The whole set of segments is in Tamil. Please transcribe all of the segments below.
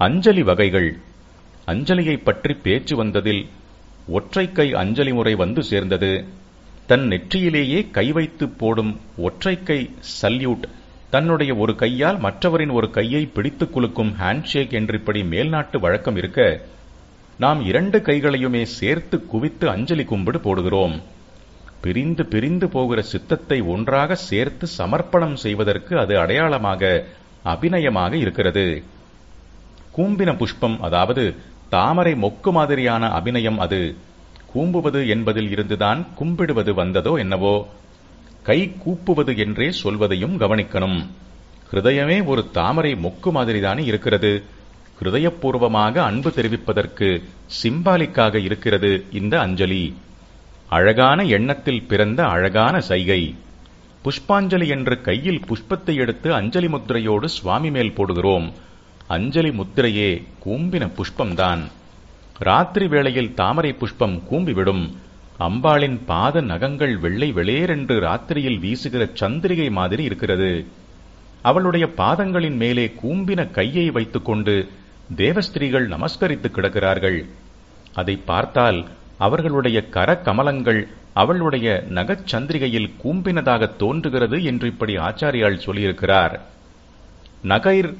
அஞ்சலி வகைகள். அஞ்சலியைப் பற்றி பேச்சு வந்ததில் ஒற்றை கை அஞ்சலி முறை வந்து சேர்ந்தது. தன் நெற்றியிலேயே கை வைத்து போடும் ஒற்றை கை சல்யூட் தன்னுடைய ஒரு கையால் மற்றவரின் ஒரு கையை பிடித்துக் குலுக்கும் ஹேண்ட்ஷேக் என்று இப்படி மேல்நாட்டு வழக்கம் இருக்க நாம் இரண்டு கைகளையுமே சேர்த்து குவித்து அஞ்சலி கும்பிடு போடுகிறோம். பிரிந்து பிரிந்து போகிற சித்தத்தை ஒன்றாக சேர்த்து சமர்ப்பணம் செய்வதற்கு அது அடையாளமாக அபிநயமாக இருக்கிறது. கூம்பின புஷ்பம் அதாவது தாமரை மொக்கு மாதிரியான அபிநயம் அது. கூம்புவது என்பதில் இருந்துதான் கும்பிடுவது வந்ததோ என்னவோ. கை கூப்புவது என்றே சொல்வதையும் கவனிக்கணும். ஹிருதயமே ஒரு தாமரை மொக்கு மாதிரிதானே இருக்கிறது. ஹிருதயபூர்வமாக அன்பு தெரிவிப்பதற்கு சிம்பாலிக்காக இருக்கிறது இந்த அஞ்சலி. அழகான எண்ணத்தில் பிறந்த அழகான சைகை. புஷ்பாஞ்சலி என்று கையில் புஷ்பத்தை எடுத்து அஞ்சலி முத்திரையோடு சுவாமி மேல் போடுகிறோம். அஞ்சலி முத்திரையே கூம்பின புஷ்பம்தான். ராத்திரி வேளையில் தாமரை புஷ்பம் கூம்பிவிடும். அம்பாளின் பாத நகங்கள் வெள்ளை வெளியேறென்று ராத்திரியில் வீசுகிற சந்திரிகை மாதிரி இருக்கிறது. அவளுடைய பாதங்களின் மேலே கூம்பின கையை வைத்துக்கொண்டு தேவஸ்திரீகள் நமஸ்கரித்து கிடக்கிறார்கள். அதை பார்த்தால் அவர்களுடைய கர கமலங்கள் அவளுடைய நகச்சந்திரிகையில் கூம்பினதாக தோன்றுகிறது என்று இப்படி ஆச்சாரியால் சொல்லியிருக்கிறார். நகைர்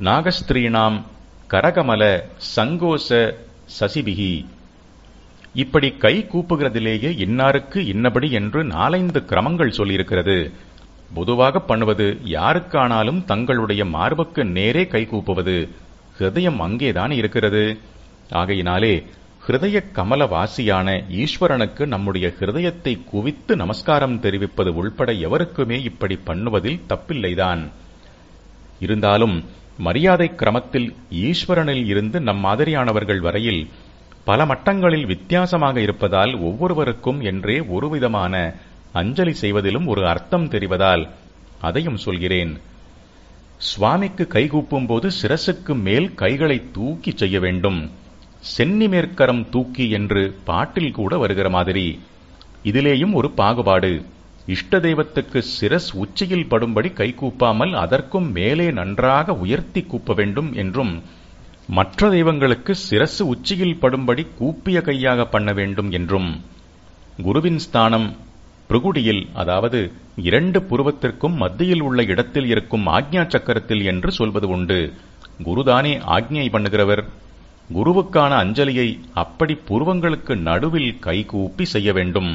நாகஸ்திரீனாம் கரகமல சங்கோச சசிபிகி. இப்படி கை கூப்புகிறதிலேயே இன்னாருக்கு இன்னபடி என்று நாலைந்து கிரமங்கள் சொல்லியிருக்கிறது. பொதுவாக பண்ணுவது யாருக்கானாலும் தங்களுடைய மார்புக்கு நேரே கை கூப்புவது. ஹிருதயம் அங்கேதான் இருக்கிறது. ஆகையினாலே ஹிருதய கமல வாசியான ஈஸ்வரனுக்கு நம்முடைய ஹிருதயத்தை குவித்து நமஸ்காரம் தெரிவிப்பது உள்பட எவருக்குமே இப்படி பண்ணுவதில் தப்பில்லைதான். இருந்தாலும் மரியாதை கிரமத்தில் ஈஸ்வரனில் இருந்து நம் மாதிரியானவர்கள் வரையில் பல மட்டங்களில் வித்தியாசமாக இருப்பதால் ஒவ்வொருவருக்கும் என்றே ஒருவிதமான அஞ்சலி செய்வதிலும் ஒரு அர்த்தம் தெரிவதால் அதையும் சொல்கிறேன். சுவாமிக்கு கைகூப்பும் போது சிரசுக்கு மேல் கைகளை தூக்கி செய்ய வேண்டும். சென்னி மேற்கரம் தூக்கி என்று பாட்டில் கூட வருகிற மாதிரி. இதிலேயும் ஒரு பாகுபாடு. இஷ்ட தெய்வத்துக்கு சிரஸ் உச்சியில் படும்படி கைகூப்பாமல் அதற்கும் மேலே நன்றாக உயர்த்தி கூப்ப வேண்டும் என்றும் மற்ற தெய்வங்களுக்கு சிரசு உச்சியில் படும்படி கூப்பிய கையாக பண்ண வேண்டும் என்றும் குருவின் ஸ்தானம் பிருகுடியில் அதாவது இரண்டு புருவத்திற்கும் மத்தியில் உள்ள இடத்தில் இருக்கும் ஆக்ஞா சக்கரத்தில் என்று சொல்வது உண்டு. குருதானே ஆக்ஞை பண்ணுகிறவர். குருவுக்கான அஞ்சலியை அப்படி புருவங்களுக்கு நடுவில் கைகூப்பி செய்ய வேண்டும்.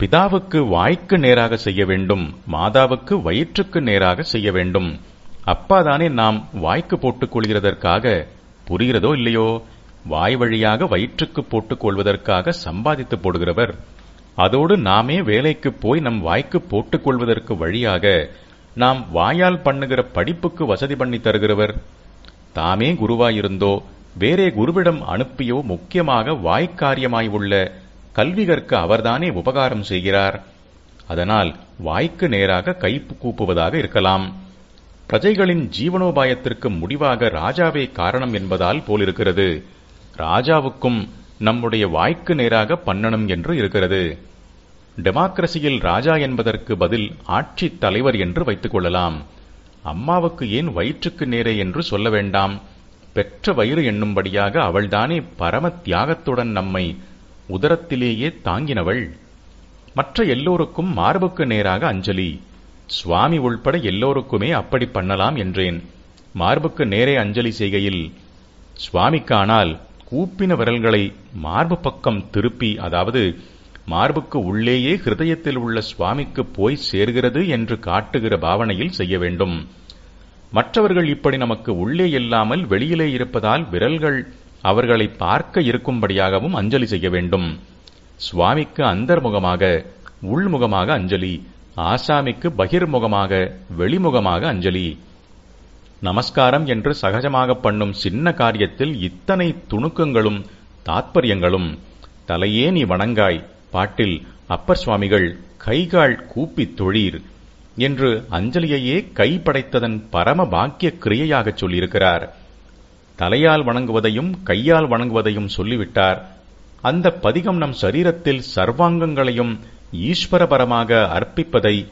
பிதாவுக்கு வாய்க்கு நேராக செய்ய வேண்டும் மாதாவுக்கு வயிற்றுக்கு நேராக செய்ய வேண்டும். அப்பாதானே நாம் வாய்க்கு போட்டுக் கொள்கிறதற்காக புரிகிறதோ இல்லையோ? வாய் வழியாக வயிற்றுக்கு போட்டுக் கொள்வதற்காக சம்பாதித்து போடுகிறவர். அதோடு நாமே வேலைக்கு போய் நம் வாய்க்கு போட்டுக் கொள்வதற்கு வழியாக நாம் வாயால் பண்ணுகிற படிப்புக்கு வசதி பண்ணி தருகிறவர். தாமே குருவாயிருந்தோ வேறே குருவிடம் அனுப்பியோ முக்கியமாக வாய்க்காரியமாய் உள்ள கல்வி கற்க அவர்தானே உபகாரம் செய்கிறார். அதனால் வாய்க்கு நேராக கை கூப்புவதாக இருக்கலாம். பிரஜைகளின் ஜீவனோபாயத்திற்கு முடிவாக ராஜாவே காரணம் என்பதால் போலிருக்கிறது. ராஜாவுக்கும் நம்முடைய வாய்க்கு நேராக பண்ணணும் என்று இருக்கிறது. டெமோக்ரஸியில் ராஜா என்பதற்கு பதில் ஆட்சி தலைவர் என்று வைத்துக் கொள்ளலாம். அம்மாவுக்கு ஏன் வயிற்றுக்கு நேரே என்று சொல்ல வேண்டாம். பெற்ற வயிறு என்னும்படியாக அவள்தானே பரம தியாகத்துடன் நம்மை உதரத்திலேயே தாங்கினவள். மற்ற எல்லோருக்கும் மார்புக்கு நேராக அஞ்சலி சுவாமி உள்பட எல்லோருக்குமே அப்படி பண்ணலாம் என்றேன். மார்புக்கு நேரே அஞ்சலி செய்கையில் சுவாமிக்கானால் கூப்பின விரல்களை மார்பு பக்கம் திருப்பி அதாவது மார்புக்கு உள்ளேயே ஹிருதயத்தில் உள்ள சுவாமிக்கு போய் சேர்கிறது என்று காட்டுகிற பாவனையில் செய்ய வேண்டும். மற்றவர்கள் இப்படி நமக்கு உள்ளே இல்லாமல் வெளியிலே இருப்பதால் விரல்கள் அவர்களை பார்க்க இருக்கும்படியாகவும் அஞ்சலி செய்ய வேண்டும். சுவாமிக்கு அந்தர்முகமாக உள்முகமாக அஞ்சலி ஆசாமிக்கு பகிர்முகமாக வெளிமுகமாக அஞ்சலி. நமஸ்காரம் என்று சகஜமாக பண்ணும் சின்ன காரியத்தில் இத்தனை துணுக்கங்களும் தாத்பரியங்களும். தலையே நீ வணங்காய் பாட்டில் அப்பர் சுவாமிகள் கைகால் கூப்பித் தொழீர் என்று அஞ்சலியையே கைப்படைத்ததன் பரம பாக்கிய கிரியையாகச் சொல்லியிருக்கிறார். தலையால் வணங்குவதையும் கையால் வணங்குவதையும் சொல்லிவிட்டார். அந்த பதிகம் நம் சரீரத்தில் சர்வாங்கங்களையும் ஈஸ்வரபரமாக அர்ப்பிப்பதை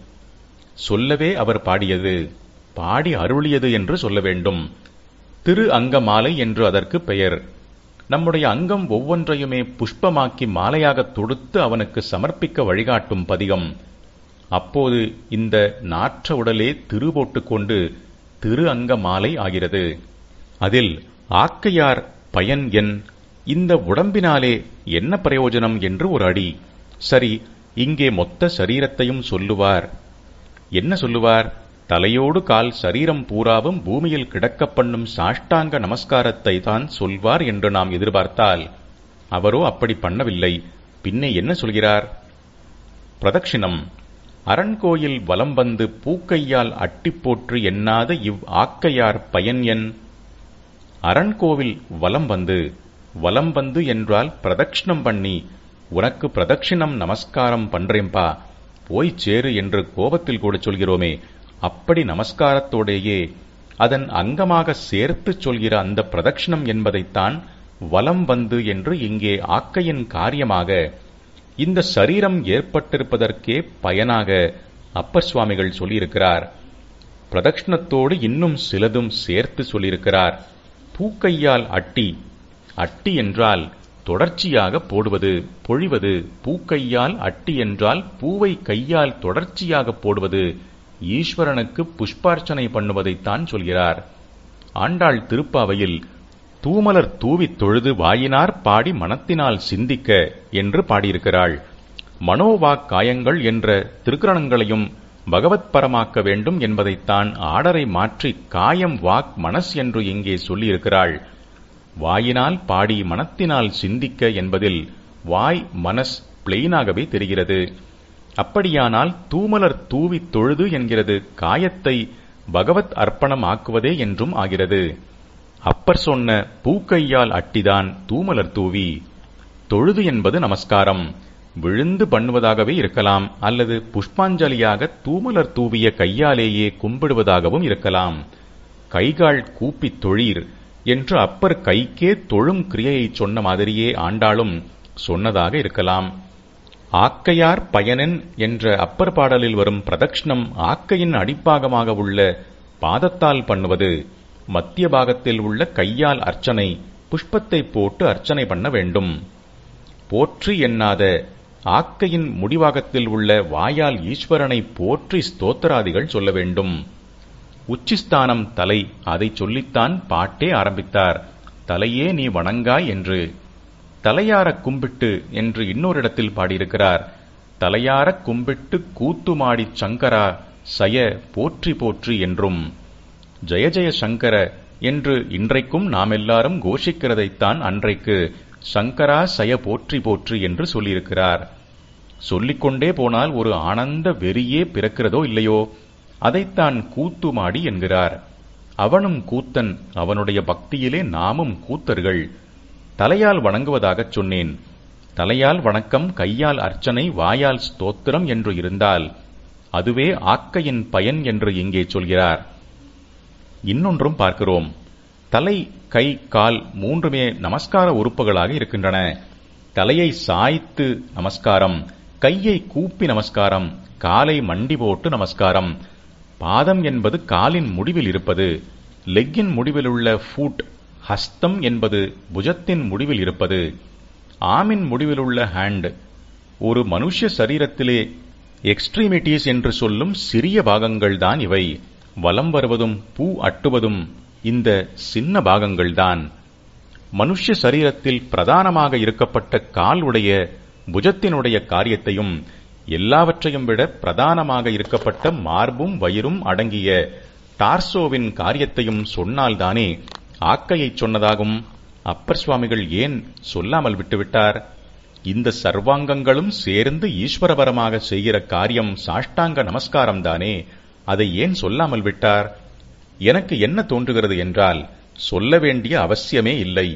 சொல்லவே அவர் பாடியது. பாடி அருளியது என்று சொல்ல வேண்டும். திரு அங்கமாலை என்று அதற்கு பெயர். நம்முடைய அங்கம் ஒவ்வொன்றையுமே புஷ்பமாக்கி மாலையாக தொடுத்து அவனுக்கு சமர்ப்பிக்க வழிகாட்டும் பதிகம். அப்போது இந்த நாற்ற உடலே திரு போட்டுக்கொண்டு திரு அங்க மாலை ஆகிறது. அதில் ஆக்கையார் பயன் என் இந்த உடம்பினாலே என்ன பிரயோஜனம் என்று ஒரு அடி. சரி இங்கே மொத்த சரீரத்தையும் சொல்லுவார். என்ன சொல்லுவார்? தலையோடு கால் சரீரம் பூராவும் பூமியில் கிடக்கப் பண்ணும் சாஷ்டாங்க நமஸ்காரத்தை தான் சொல்வார் என்று நாம் எதிர்பார்த்தால். அவரோ அப்படி பண்ணவில்லை. பின்னே என்ன சொல்கிறார்? பிரதட்சிணம். அரண்கோயில் வலம் வந்து பூக்கையால் அட்டிப் போற்று எண்ணாத இவ் ஆக்கையார் பயன் என் அரண்கோவில் வலம் வந்து வலம் வந்து என்றால் பிரதட்சிணம் பண்ணி. உனக்கு பிரதட்சிணம் நமஸ்காரம் பண்றேன்பா போய் சேரு என்று கோபத்தில் கூட சொல்கிறோமே. அப்படி நமஸ்காரத்தோடேயே. அதன் அங்கமாக சேர்த்துச் சொல்கிற அந்த பிரதட்சிணம் என்பதைத்தான் வலம் வந்து என்று இங்கே ஆக்கையின் காரியமாக. இந்த சரீரம் ஏற்பட்டிருப்பதற்கே பயனாக அப்பர் சுவாமிகள் சொல்லியிருக்கிறார். பிரதட்சிணத்தோடு இன்னும் சிலதும் சேர்த்து சொல்லியிருக்கிறார். பூக்கையால் அட்டி அட்டி என்றால் தொடர்ச்சியாக போடுவது பொழிவது. பூக்கையால் அட்டி என்றால் பூவை கையால் தொடர்ச்சியாக போடுவது. ஈஸ்வரனுக்கு புஷ்பார்ச்சனை பண்ணுவதைத்தான் சொல்கிறார். ஆண்டாள் திருப்பாவையில் தூமலர் தூவித் தொழுது வாயினார் பாடி மனத்தினால் சிந்திக்க என்று பாடியிருக்கிறாள். மனோவாக் காயங்கள் என்ற திருக்கரணங்களையும் பகவத் பரமாக்க வேண்டும் என்பதைத்தான் ஆடரை மாற்றி காயம் வாக் மனஸ் என்று இங்கே சொல்லியிருக்கிறாள். வாயினால் பாடி மனத்தினால் சிந்திக்க என்பதில் வாய் மனஸ் பிளெயினாகவே தெரிகிறது. அப்படியானால் தூமலர் தூவித் தொழுது என்கிறது காயத்தை பகவத் அர்ப்பணம் ஆக்குவதே என்றும் ஆகிறது. அப்பர் சொன்ன பூக்கையால் அட்டிதான் தூமலர் தூவி. தொழுது என்பது நமஸ்காரம். விழுந்து பண்ணுவதாகவே இருக்கலாம் அல்லது புஷ்பாஞ்சலியாக தூமலர் தூவிய கையாலேயே கும்பிடுவதாகவும் இருக்கலாம். கைகால் கூப்பித் தொழீர் என்று அப்பர் கைக்கே தொழும் கிரியையை சொன்ன மாதிரியே ஆண்டாளும் சொன்னதாக இருக்கலாம். ஆக்கையார் பயனன் என்ற அப்பர் பாடலில் வரும் பிரதக்ஷணம் ஆக்கையின் அடிப்பாகமாக உள்ள பாதத்தால் பண்ணுவது மத்திய பாகத்தில் உள்ள கையால் அர்ச்சனை புஷ்பத்தை போட்டு அர்ச்சனை பண்ண வேண்டும். போற்றி எண்ணாத ஆக்கையின் முடிவாகத்தில் உள்ள வாயால் ஈஸ்வரனை போற்றி ஸ்தோத்திராதிகள் சொல்ல வேண்டும். உச்சிஸ்தானம் தலை அதை சொல்லித்தான் பாட்டே ஆரம்பித்தார். தலையே நீ வணங்காய் என்று. தலையாரக் கும்பிட்டு என்று இன்னொரு இடத்தில் பாடியிருக்கிறார். தலையாரக் கும்பிட்டு கூத்துமாடிச் சங்கரா சய போற்றி போற்றி என்றும். ஜெய ஜெய சங்கர என்று இன்றைக்கும் நாம் எல்லாரும் கோஷிக்கிறதைத்தான் அன்றைக்கு. சங்கரா சய போற்றி போற்றி என்று சொல்லியிருக்கிறார். சொல்லிக்கொண்டே போனால் ஒரு ஆனந்த வெறியே பிறக்கிறதோ இல்லையோ? அதைத்தான் கூத்துமாடி என்கிறார். அவனும் கூத்தன் அவனுடைய பக்தியிலே நாமும் கூத்தர்கள். தலையால் வணங்குவதாகச் சொன்னேன். தலையால் வணக்கம் கையால் அர்ச்சனை வாயால் ஸ்தோத்திரம் என்று இருந்தால் அதுவே ஆக்கையின் பயன் என்று இங்கே சொல்கிறார். இன்னொன்றும் பார்க்கிறோம். தலை கை கால் மூன்றுமே நமஸ்கார உறுப்புகளாக இருக்கின்றன. தலையை சாய்த்து நமஸ்காரம் கையை கூப்பி நமஸ்காரம் காலை மண்டி போட்டு நமஸ்காரம். பாதம் என்பது காலின் முடிவில் இருப்பது லெக்கின் முடிவில் உள்ள ஃபூட் ஹஸ்தம் என்பது புஜத்தின் முடிவில் இருப்பது. ஆமின் முடிவில் உள்ள ஹேண்ட் ஒரு மனுஷ சரீரத்திலே எக்ஸ்ட்ரீமிட்டிஸ் என்று சொல்லும் சிறிய பாகங்கள்தான் இவை. வலம் வருவதும் பூ அட்டுவதும் இந்த சின்ன பாகங்கள்தான் மனுஷ சரீரத்தில் பிரதானமாக இருக்கப்பட்ட கால் உடைய புஜத்தினுடைய காரியத்தையும் எல்லாவற்றையும் விட பிரதானமாக இருக்கப்பட்ட மார்பும் வயிறும் அடங்கிய டார்சோவின் காரியத்தையும் சொன்னால்தானே ஆக்கையைச் சொன்னதாகும். அப்பர் சுவாமிகள் ஏன் சொல்லாமல் விட்டுவிட்டார்? இந்த சர்வாங்கங்களும் சேர்ந்து ஈஸ்வரபரமாக செய்கிற காரியம் சாஷ்டாங்க நமஸ்காரம்தானே அதை ஏன் சொல்லாமல் விட்டார்? எனக்கு என்ன தோன்றுகிறது என்றால் சொல்ல வேண்டிய அவசியமே இல்லை.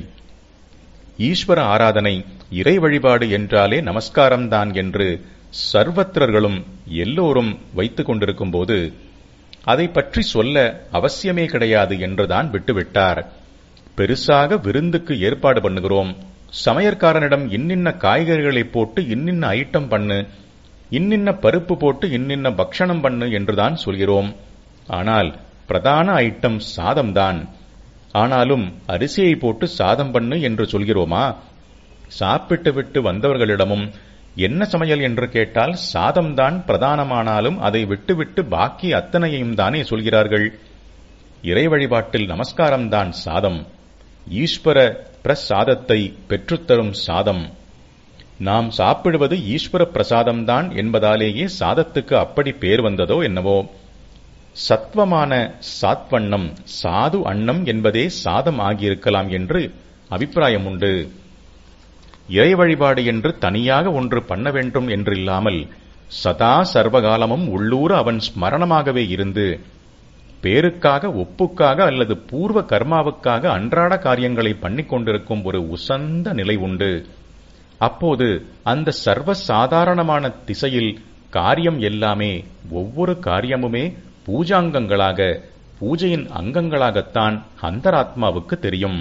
ஈஸ்வர ஆராதனை இறை வழிபாடு என்றாலே நமஸ்காரம்தான் என்று சர்வத்திரர்களும் எல்லோரும் வைத்துக் கொண்டிருக்கும் போது அதை பற்றி சொல்ல அவசியமே கிடையாது என்றுதான் விட்டுவிட்டார். பெருசாக விருந்துக்கு ஏற்பாடு பண்ணுகிறோம். சமையற்காரனிடம் இன்னின்ன காய்கறிகளை போட்டு இன்னின்ன ஐட்டம் பண்ணு இன்னின்ன பருப்பு போட்டு இன்னின்ன பக்ஷணம் பண்ணு என்றுதான் சொல்கிறோம். ஆனால் பிரதான ஐட்டம் சாதம்தான். ஆனாலும் அரிசியை போட்டு சாதம் பண்ணு என்று சொல்கிறோமா? சாப்பிட்டு விட்டு வந்தவர்களிடமும் என்ன சமையல் என்று கேட்டால் சாதம்தான் பிரதானமானாலும் அதை விட்டுவிட்டு பாக்கி அத்தனையையும் தானே சொல்கிறார்கள். இறை வழிபாட்டில் நமஸ்காரம்தான் சாதம். ஈஸ்வர பிரசாதத்தை பெற்றுத்தரும் சாதம். நாம் சாப்பிடுவது ஈஸ்வர பிரசாதம்தான் என்பதாலேயே சாதத்துக்கு அப்படி பேர் வந்ததோ என்னவோ. சத்வமான சாத்வண்ணம் சாது அன்னம் என்பதே சாதம் ஆகியிருக்கலாம் என்று அபிப்பிராயம் உண்டு. இறை வழிபாடு என்று தனியாக ஒன்று பண்ண வேண்டும் என்றில்லாமல் சதா சர்வகாலமும் உள்ளூர அவன் ஸ்மரணமாகவே இருந்து பேருக்காக ஒப்புக்காக அல்லது பூர்வ கர்மாவுக்காக அன்றாட காரியங்களை பண்ணிக் கொண்டிருக்கும் ஒரு உசந்த நிலை உண்டு. அப்போது அந்த சர்வ சாதாரணமான திசையில் காரியம் எல்லாமே ஒவ்வொரு காரியமுமே பூஜாங்கங்களாக பூஜையின் அங்கங்களாகத்தான் அந்தராத்மாவுக்கு தெரியும்.